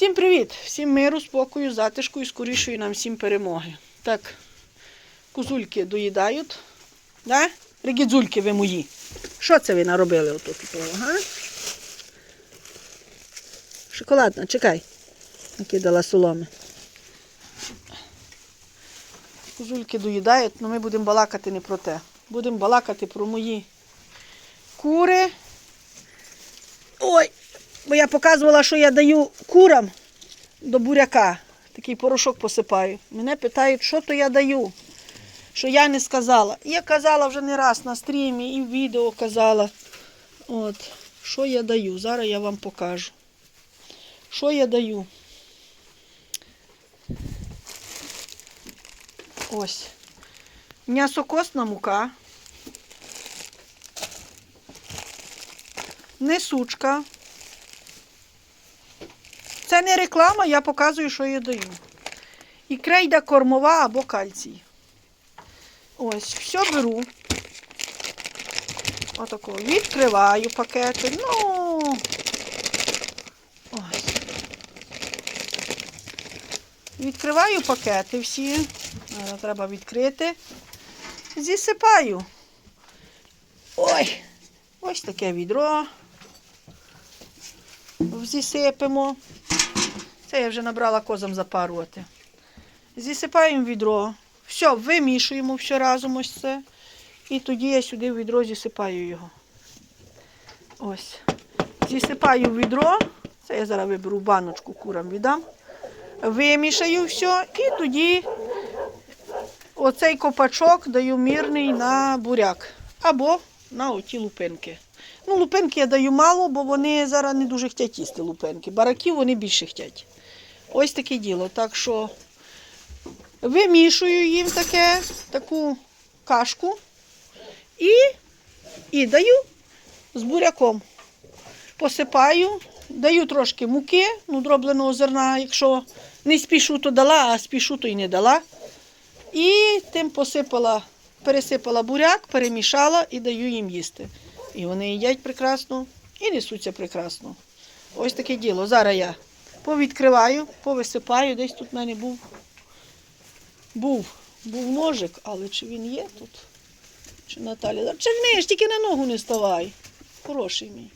Всім привіт! Всім миру, спокою, затишку і скорішої нам всім перемоги. Так, козульки доїдають. Да? Ригідзульки ви мої. Що це ви наробили отут? Ага. Шоколадна, чекай. Накидала соломи. Козульки доїдають, але ми будемо балакати не про те. Будемо балакати про мої кури. Ой, бо я показувала, що я даю курам до буряка. Такий порошок посипаю. Мене питають, що то я даю, що я не сказала. Я казала вже не раз на стрімі і в відео казала. От, що я даю? Зараз я вам покажу. Що я даю? Ось. М'ясокосна мука. Несучка. Не реклама, я показую, що я даю. І крейда кормова або кальцій. Ось, все беру. Отако. Відкриваю пакети. Ну. Ось. Відкриваю пакети всі. Треба відкрити. Зісипаю. Ой, ось таке відро. Зісипемо. Це я вже набрала козам запарувати. Зісипаємо відро. Все, вимішуємо все разом ось це. І тоді я сюди в відро зісипаю його. Ось. Зісипаю відро. Це я зараз виберу баночку курам віддам. Вимішаю все і тоді оцей копачок даю мірний на буряк. Або на оті лупинки. Ну, лупинки я даю мало, бо вони зараз не дуже хочуть їсти лупинки. Бараків вони більше хочуть. Ось таке діло. Так що вимішую їм таке, таку кашку і, і даю з буряком. Посипаю, даю трошки муки, ну, дробленого зерна, якщо не спішу, то дала, а спішу, то й не дала. І тим посипала, пересипала буряк, перемішала і даю їм їсти. І вони їдять прекрасно і несуться прекрасно. Ось таке діло. Зараз я повідкриваю, повисипаю. Десь тут в мене був, був, був ножик, але чи він є тут? Чи Наталя? Черниш, тільки на ногу не ставай. Хороший мій.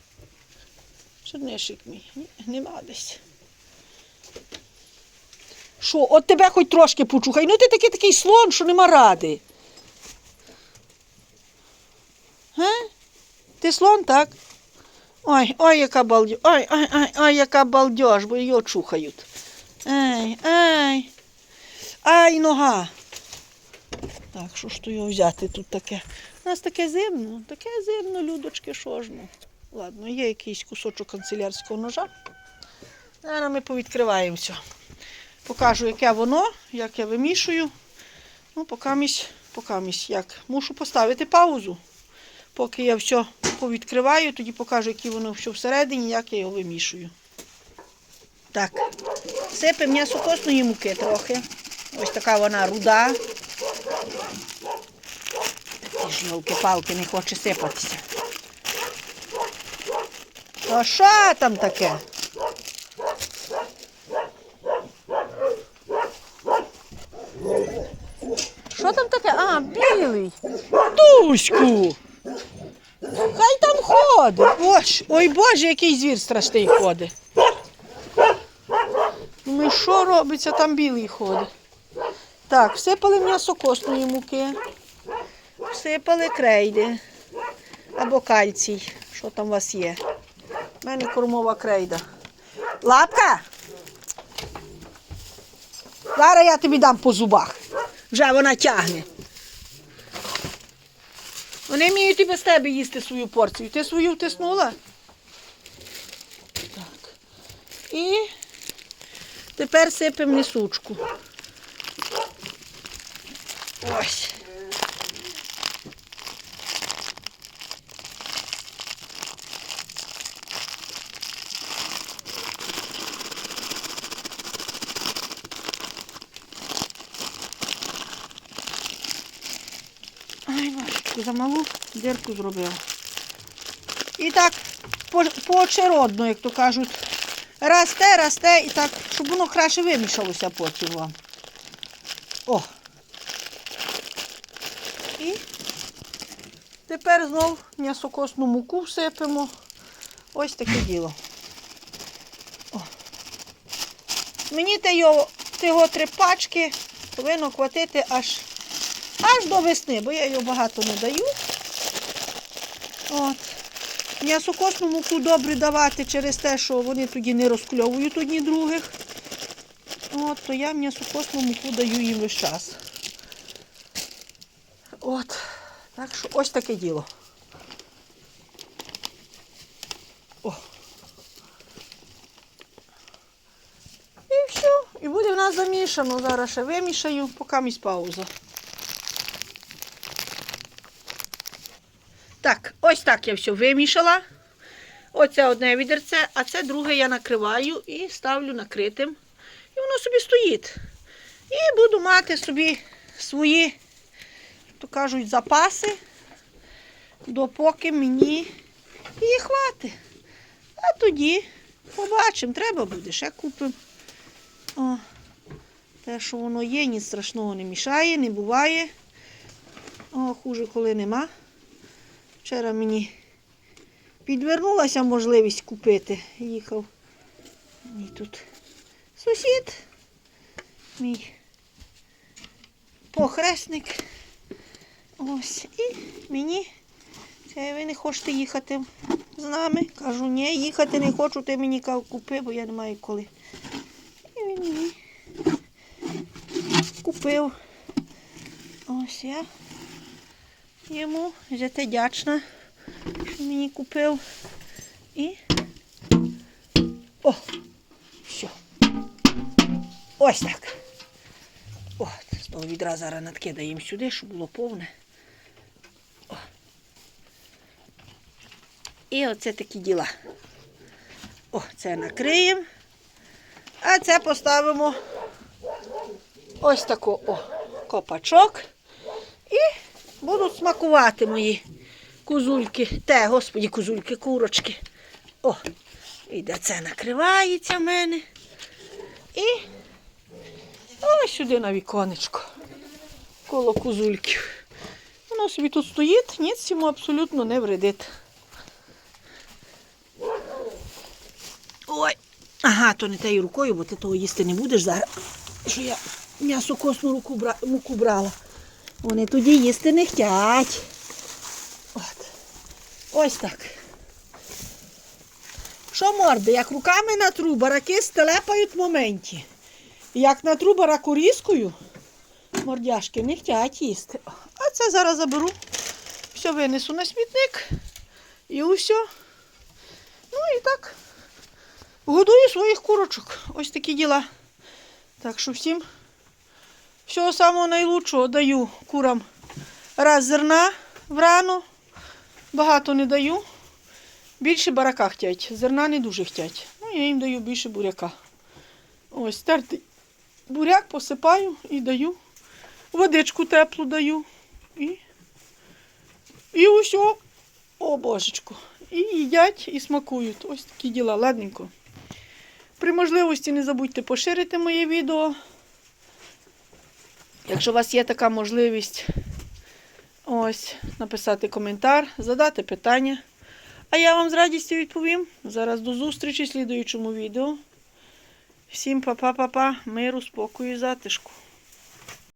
Чернишик мій. Ні, нема десь. Що, от тебе хоч трошки почухай. Ну ти такий такий слон, що нема ради. Га? Ти слон, так? Ой, ой, яка балдеж. Ой, ой, ой, ой, яка балдеж, бо його чухають. Ай, ай. Ай, нога. Так, що ж то його взяти тут таке? У нас таке зимно, таке зимно, людочки, що ж ну. Ладно, є якийсь кусочок канцелярського ножа. Зараз ми повідкриваємо все. Покажу, яке воно, як я вимішую. Ну, покамість, покамість, як. Мушу поставити паузу. Поки я все повідкриваю, тоді покажу, яке воно все всередині, як я його вимішую. Так, сипемо м'ясо косної муки трохи. Ось така вона руда. Такі ж палки не хоче сипатися. А що там таке? Що там таке? А, білий. Туську. Ходить. Ой, ой Боже, який звір страшний ходить. Ну що робиться, там білий ходить. Так, всипали м'ясо косної муки, всипали крейди або кальцій. Що там у вас є? У мене кормова крейда. Лапка? Зараз я тобі дам по зубах. Вже вона тягне. Вони вміють і без тебе їсти свою порцію. Ти свою втиснула? Так. І тепер сипемо несучку. Ось. Ай, бачку, замалу дірку зробила. І так, поочеродно, як то кажуть, Расте, расте і так, щоб воно краще вимішалося потім вам. О. І тепер знов м'ясокосну муку всипемо. Ось таке діло. О. Мені його, його три пачки повинно хватити аж, аж до весни, бо я його багато не даю. От. М'ясокосну муку добре давати через те, що вони тоді не розкльовують одні других. От, то я м'ясокосну муку даю їм весь час. От. Так що ось таке діло. О. І все. І буде в нас замішано. Зараз ще вимішаю, поки місь пауза. Так, ось так я все вимішала. Оце одне відерце, а це друге я накриваю і ставлю накритим. І воно собі стоїть. І буду мати собі свої, то кажуть, запаси, допоки мені її хватить. А тоді побачимо, треба буде, ще купимо. Те, що воно є, ні страшного не мішає, не буває. О, хуже, коли нема. Вчора мені підвернулася можливість купити. Їхав мій тут сусід, мій похресник. Ось. І мені, це ви не хочете їхати з нами. Кажу, ні, їхати не хочу, ти мені купи, бо я не маю коли. І він мені купив. Ось я йому за те дячна, що мені купив. І о, все. Ось так. О, з того відра зараз надкидаємо сюди, щоб було повне. О. І оце такі діла. О, це накриємо. А це поставимо ось тако о, копачок. І будуть смакувати мої кузульки. Те, господі, кузульки, курочки. О, і де це накривається в мене. І ось сюди на віконечко. Коло кузульків. Воно собі тут стоїть, ніц йому абсолютно не вредить. Ой. Ага, то не тією рукою, бо ти того їсти не будеш зараз. Що я м'ясо косну руку муку брала. Вони тоді їсти не хотять. От. Ось так. Що морди, як руками натру, бараки стелепають в моменті. Як натру бараку різкою, мордяшки не хотять їсти. А це зараз заберу, все винесу на смітник і усе. Ну і так. Годую своїх курочок. Ось такі діла. Так що всім всього самого найлучшого даю курам раз зерна врано. Багато не даю. Більше барака хотять. Зерна не дуже хотять. Ну, я їм даю більше буряка. Ось тертий буряк посипаю і даю. Водичку теплу даю. І, і усе. О, божечку. І їдять, і смакують. Ось такі діла, ладненько. При можливості не забудьте поширити моє відео. Якщо у вас є така можливість, ось, написати коментар, задати питання. А я вам з радістю відповім. Зараз до зустрічі в слідуючому відео. Всім па-па-па-па, миру, спокою і затишку.